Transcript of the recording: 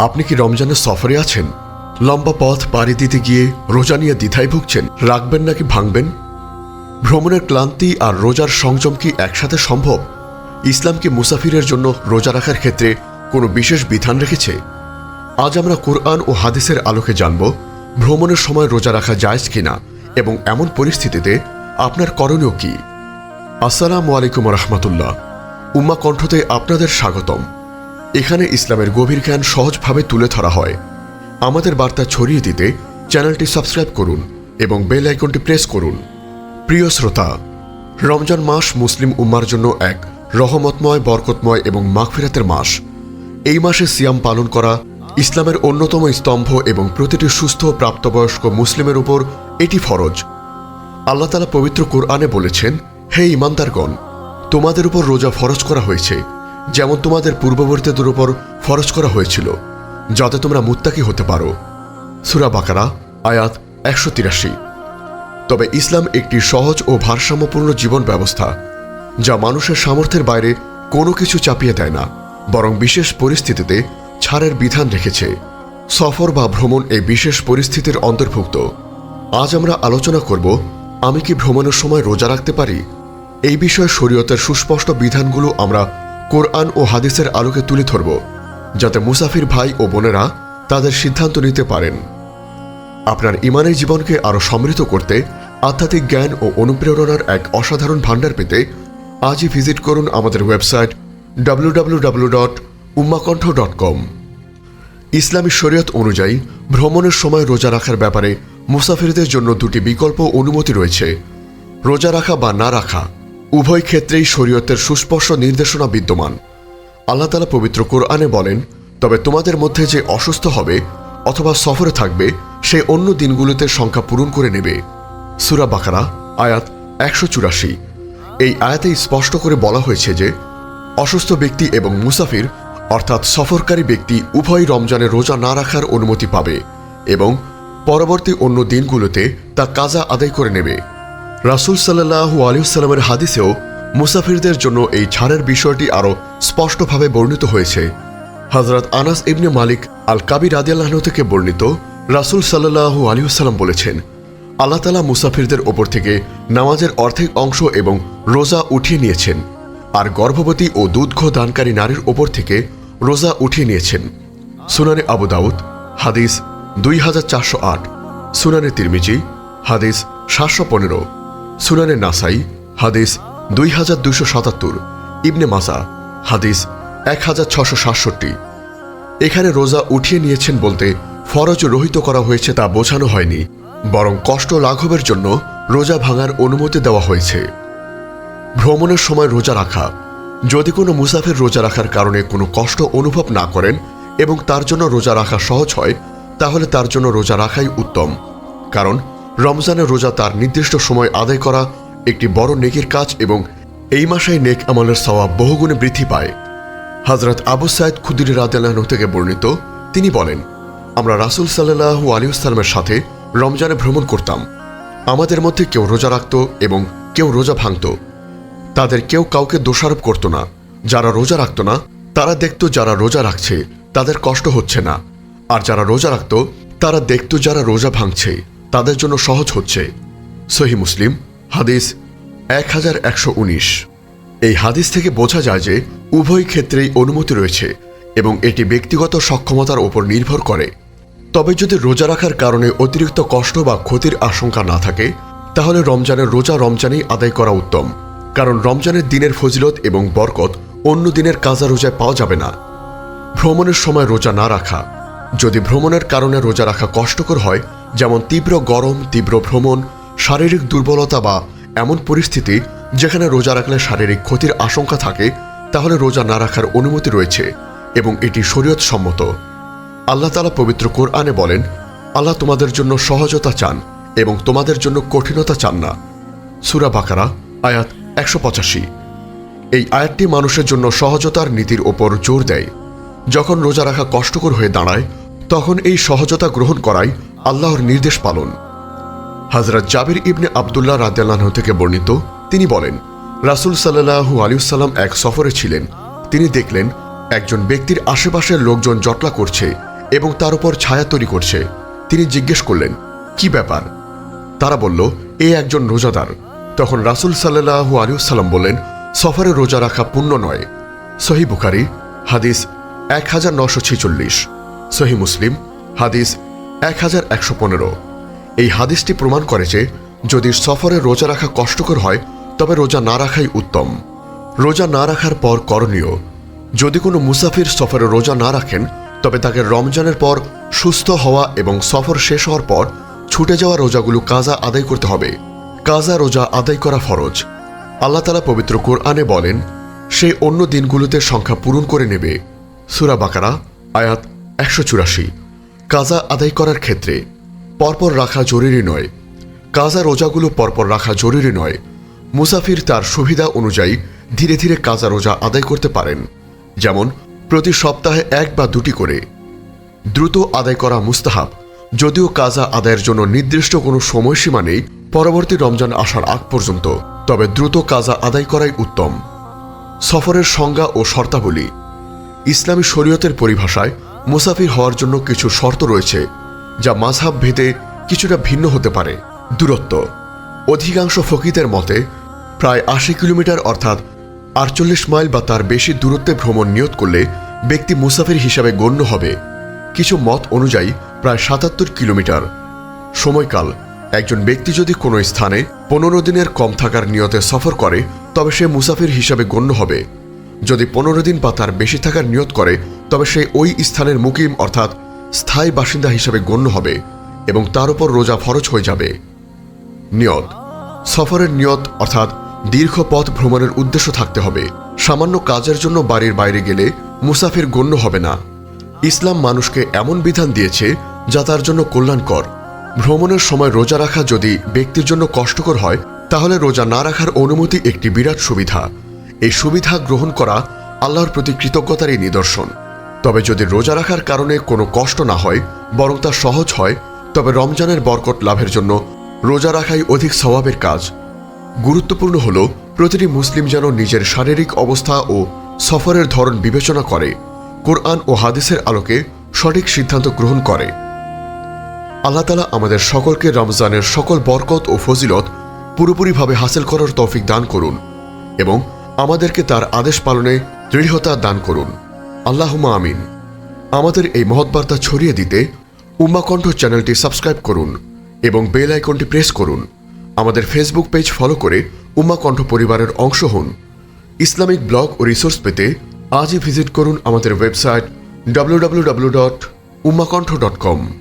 আপনি কি রমজানের সফরে আছেন? লম্বা পথ পাড়ি দিতে গিয়ে রোজা নিয়ে দ্বিধায় ভুগছেন? রাখবেন নাকি ভাঙবেন? ভ্রমণের ক্লান্তি আর রোজার সংযম কি একসাথে সম্ভব? ইসলাম কি মুসাফিরের জন্য রোজা রাখার ক্ষেত্রে কোনো বিশেষ বিধান রেখেছে? আজ আমরা কোরআন ও হাদিসের আলোকে জানব, ভ্রমণের সময় রোজা রাখা যায় কিনা এবং এমন পরিস্থিতিতে আপনার করণীয় কি? আসসালামু আলাইকুম রহমতুল্লাহ। উম্মা কণ্ঠতে আপনাদের স্বাগতম। এখানে ইসলামের গভীর জ্ঞান সহজভাবে তুলে ধরা হয়। আমাদের বার্তা ছড়িয়ে দিতে চ্যানেলটি সাবস্ক্রাইব করুন এবং বেল আইকনটি প্রেস করুন। প্রিয় শ্রোতা, রমজান মাস মুসলিম উম্মার জন্য এক রহমতময়, বরকতময় এবং মাগফিরাতের মাস। এই মাসে সিয়াম পালন করা ইসলামের অন্যতম স্তম্ভ এবং প্রতিটি সুস্থ প্রাপ্তবয়স্ক মুসলিমের উপর এটি ফরজ। আল্লাহ তালা পবিত্র কোরআনে বলেছেন, হে ইমানদারগণ তোমাদের উপর রোজা ফরজ করা হয়েছে। যেমন তোমাদের পূর্ববর্তীদের উপর ফরজ করা হয়েছিল, যাতে তোমরা মুত্তাকি হতে পারো। সুরা বাকারা, আয়াত একশো তিরাশি। তবে ইসলাম একটি সহজ ও ভারসাম্যপূর্ণ জীবন ব্যবস্থা, যা মানুষের সামর্থ্যের বাইরে কোনো কিছু চাপিয়ে দেয় না, বরং বিশেষ পরিস্থিতিতে ছাড়ের বিধান রেখেছে। সফর বা ভ্রমণ এই বিশেষ পরিস্থিতির অন্তর্ভুক্ত। আজ আমরা আলোচনা করব, আমি কি ভ্রমণের সময় রোজা রাখতে পারি? এই বিষয়ে শরীয়তের সুস্পষ্ট বিধানগুলো আমরা কোরআন ও হাদিসের আলোকে তুলে ধরব, যাতে মুসাফির ভাই ও বোনেরা তাদের সিদ্ধান্ত নিতে পারেন। আপনার ইমানের জীবনকে আরও সমৃদ্ধ করতে আধ্যাত্মিক জ্ঞান ও অনুপ্রেরণার এক অসাধারণ ভাণ্ডার পেতে আজই ভিজিট করুন আমাদের website W W W dot dot com ইসলামী শরীয়ত অনুযায়ী ভ্রমণের সময় রোজা রাখার ব্যাপারে মুসাফিরদের জন্য দুটি বিকল্প অনুমতি রয়েছে। রোজা রাখা বা না রাখা উভয় ক্ষেত্রেই শরীয়তের সুস্পষ্ট নির্দেশনা বিদ্যমান। আল্লাহ তালা পবিত্র কোরআনে বলেন, তবে তোমাদের মধ্যে যে অসুস্থ হবে অথবা সফরে থাকবে, সে অন্য দিনগুলোতে সংখ্যা পূরণ করে নেবে। সুরা বাকারা, আয়াত একশো চুরাশি। এই আয়াতে স্পষ্ট করে বলা হয়েছে যে, অসুস্থ ব্যক্তি এবং মুসাফির, অর্থাৎ সফরকারী ব্যক্তি উভয় রমজানে রোজা না রাখার অনুমতি পাবে এবং পরবর্তী অন্য দিনগুলোতে তা কাজা আদায় করে নেবে। রাসুল সাল্লাহু আলিউসাল্লামের হাদিসেও মুসাফিরদের জন্য এই ছাড়ের বিষয়টি আরও স্পষ্টভাবে বর্ণিত হয়েছে। হজরত আনাস ইবনে মালিক আল কাবির আদিয়াল্লাহ থেকে বর্ণিত রাসুল সাল্লাহু আলিউসাল্লাম বলেছেন, আল্লাহ তালা মুসাফিরদের ওপর থেকে নামাজের অর্ধেক অংশ এবং রোজা উঠিয়ে নিয়েছেন আর গর্ভবতী ও দুধঘ দানকারী নারীর ওপর থেকে রোজা উঠিয়ে নিয়েছেন। সুনানে আবু দাউদ, হাদিস দুই হাজার চারশো আট। সুনানে তিরমিজি, হাদিস সাতশো পনেরো। সুনানে নাসাই, হাদিস দুই হাজার দুইশো সাতাত্তর, ইবনে মাসা হাদিস এক হাজার ছশো সাতষট্টি। এখানে রোজা উঠিয়ে নিয়েছেন বলতে ফরজ রহিত করা হয়েছে তা বোঝানো হয়নি, বরং কষ্ট লাঘবের জন্য রোজা ভাঙার অনুমতি দেওয়া হয়েছে। ভ্রমণের সময় রোজা রাখা। যদি কোনো মুসাফির রোজা রাখার কারণে কোনো কষ্ট অনুভব না করেন এবং তার জন্য রোজা রাখা সহজ হয়, তাহলে তার জন্য রোজা রাখাই উত্তম। কারণ রমজানের রোজা তার নির্দিষ্ট সময় আদায় করা একটি বড় নেকির কাজ এবং এই মাসেই নেক আমলের সওয়াব বহুগুণে বৃদ্ধি পায়। হজরত আবু সাইদ খুদির রাদিয়াল্লাহ থেকে বর্ণিত, তিনি বলেন, আমরা রাসুল সাল্লাহু আলিউসালামের সাথে রমজানে ভ্রমণ করতাম। আমাদের মধ্যে কেউ রোজা রাখত এবং কেউ রোজা ভাঙত। তাদের কেউ কাউকে দোষারোপ করত না। যারা রোজা রাখত না, তারা দেখত যারা রোজা রাখছে, তাদের কষ্ট হচ্ছে না। আর যারা রোজা রাখত, তারা দেখত যারা রোজা ভাঙছে। তাদের জন্য সহজ হচ্ছে। সহি মুসলিম, হাদিস এক হাজার একশো উনিশ। এই হাদিস থেকে বোঝা যায় যে উভয় ক্ষেত্রেই অনুমতি রয়েছে এবং এটি ব্যক্তিগত সক্ষমতার উপর নির্ভর করে। তবে যদি রোজা রাখার কারণে অতিরিক্ত কষ্ট বা ক্ষতির আশঙ্কা না থাকে, তাহলে রমজানের রোজা রমজানেই আদায় করা উত্তম। কারণ রমজানের দিনের ফজিলত এবং বরকত অন্য দিনের কাজা রোজায় পাওয়া যাবে না। ভ্রমণের সময় রোজা না রাখা। যদি ভ্রমণের কারণে রোজা রাখা কষ্টকর হয় যেমন তীব্র গরম, তীব্র ভ্রমণ, শারীরিক দুর্বলতা বা এমন পরিস্থিতি যেখানে রোজা রাখলে শারীরিক ক্ষতির আশঙ্কা থাকে, তাহলে রোজা না রাখার অনুমতি রয়েছে এবং এটি শরীয়ত সম্মত আল্লাহ তালা পবিত্র কোরআনে বলেন, আল্লাহ তোমাদের জন্য সহজতা চান এবং তোমাদের জন্য কঠিনতা চান না। সুরা বাকারা, আয়াত একশো পঁচাশি। এই আয়াতটি মানুষের জন্য সহজতার নীতির ওপর জোর দেয়। যখন রোজা রাখা কষ্টকর হয়ে দাঁড়ায়, তখন এই সহজতা গ্রহণ করাই আল্লাহর নির্দেশ পালন। হজরত জাবির ইবনে আবদুল্লাহ রাদ্দাল্লাহ থেকে বর্ণিত, তিনি বলেন, রাসুল সাল্লাহু আলিউসাল্লাম এক সফরে ছিলেন। তিনি দেখলেন, একজন ব্যক্তির আশেপাশের লোকজন জটলা করছে এবং তার উপর ছায়া তৈরি করছে। তিনি জিজ্ঞেস করলেন, কি ব্যাপার? তারা বলল, এ একজন রোজাদার। তখন রাসুল সাল্লাহু আলিউসাল্লাম বললেন সফরে রোজা রাখা পুণ্য নয়। সহি বুখারি, হাদিস এক হাজার নশো ছেচল্লিশ। সহি মুসলিম, হাদিস এক হাজার একশো পনেরো। এই হাদিসটি প্রমাণ করে যে, যদি সফরে রোজা রাখা কষ্টকর হয়, তবে রোজা না রাখাই উত্তম। রোজা না রাখার পর করণীয়, যদি কোনো মুসাফির সফরে রোজা না রাখেন, তবে তাকে রমজানের পর সুস্থ হওয়া এবং সফর শেষ হওয়ার পর ছুটে যাওয়া রোজাগুলো কাজা আদায় করতে হবে। কাজা রোজা আদায় করা ফরজ। আল্লাহ তালা পবিত্র কোরআনে বলেন, সে অন্য দিনগুলোতে সংখ্যা পূরণ করে নেবে। সুরা বাকারা, আয়াত একশো চুরাশি। কাজা আদায় করার ক্ষেত্রে পরপর রাখা জরুরি নয়। কাজা রোজাগুলো পরপর রাখা জরুরি নয়। মুসাফির তার সুবিধা অনুযায়ী ধীরে ধীরে কাজা রোজা আদায় করতে পারেন। যেমন, প্রতি সপ্তাহে এক বা দুটি করে। দ্রুত আদায় করা মুস্তাহাব। যদিও কাজা আদায়ের জন্য নির্দিষ্ট কোনো সময়সীমা নেই, পরবর্তী রমজান আসার আগ পর্যন্ত, তবে দ্রুত কাজা আদায় করাই উত্তম। সফরের সংজ্ঞা ও শর্তাবলী। ইসলামী শরীয়তের পরিভাষায় মুসাফির হওয়ার জন্য কিছু শর্ত রয়েছে, যা মাঝহাব ভেদে কিছুটা ভিন্ন হতে পারে। দূরত্ব। অধিকাংশ ফকিদের মতে, প্রায় আশি কিলোমিটার অর্থাৎ আটচল্লিশ মাইল বা তার বেশি দূরত্বে ভ্রমণ নিয়ত করলে ব্যক্তি মুসাফির হিসাবে গণ্য হবে। কিছু মত অনুযায়ী, প্রায় সাতাত্তর কিলোমিটার। সময়কাল। একজন ব্যক্তি যদি কোনো স্থানে পনেরো দিনের কম থাকার নিয়তে সফর করে, তবে সে মুসাফির হিসাবে গণ্য হবে। যদি পনেরো দিন বা তার বেশি থাকার নিয়ত করে, তবে সে ওই স্থানের মুকিম, অর্থাৎ স্থায়ী বাসিন্দা হিসাবে গণ্য হবে এবং তার উপর রোজা ফরজ হয়ে যাবে। নিয়ত। সফরের নিয়ত, অর্থাৎ দীর্ঘ পথ ভ্রমণের উদ্দেশ্য থাকতে হবে। সামান্য কাজের জন্য বাড়ির বাইরে গেলে মুসাফির গণ্য হবে না। ইসলাম মানুষকে এমন বিধান দিয়েছে যা তার জন্য কল্যাণকর। ভ্রমণের সময় রোজা রাখা যদি ব্যক্তির জন্য কষ্টকর হয়, তাহলে রোজা না রাখার অনুমতি একটি বিরাট সুবিধা। এই সুবিধা গ্রহণ করা আল্লাহর প্রতি কৃতজ্ঞতারই নিদর্শন। তবে যদি রোজা রাখার কারণে কোনো কষ্ট না হয়, বরং তা সহজ হয়, তবে রমজানের বরকট লাভের জন্য রোজা রাখাই অধিক স্বভাবের কাজ। গুরুত্বপূর্ণ হল, প্রতিটি মুসলিম যেন নিজের শারীরিক অবস্থা ও সফরের ধরন বিবেচনা করে, কোরআন ও হাদিসের আলোকে সঠিক সিদ্ধান্ত গ্রহণ করে। আল্লাহ তালা আমাদের সকলকে রমজানের সকল বরকত ও ফজিলত পুরোপুরিভাবে হাসিল করার তৌফিক দান করুন এবং আমাদেরকে তার আদেশ পালনে দৃঢ়তা দান করুন। আল্লাহুমা আমিন। আমাদের এই মহৎ বার্তা ছড়িয়ে দিতে উম্মাকণ্ঠ চ্যানেলটি সাবস্ক্রাইব করুন এবং বেল আইকনটি প্রেস করুন। আমাদের ফেসবুক পেজ ফলো করে উম্মাকণ্ঠ পরিবারের অংশ হন। ইসলামিক ব্লগ ও রিসোর্স পেতে আজই ভিজিট করুন আমাদের ওয়েবসাইট www.ummakontho.com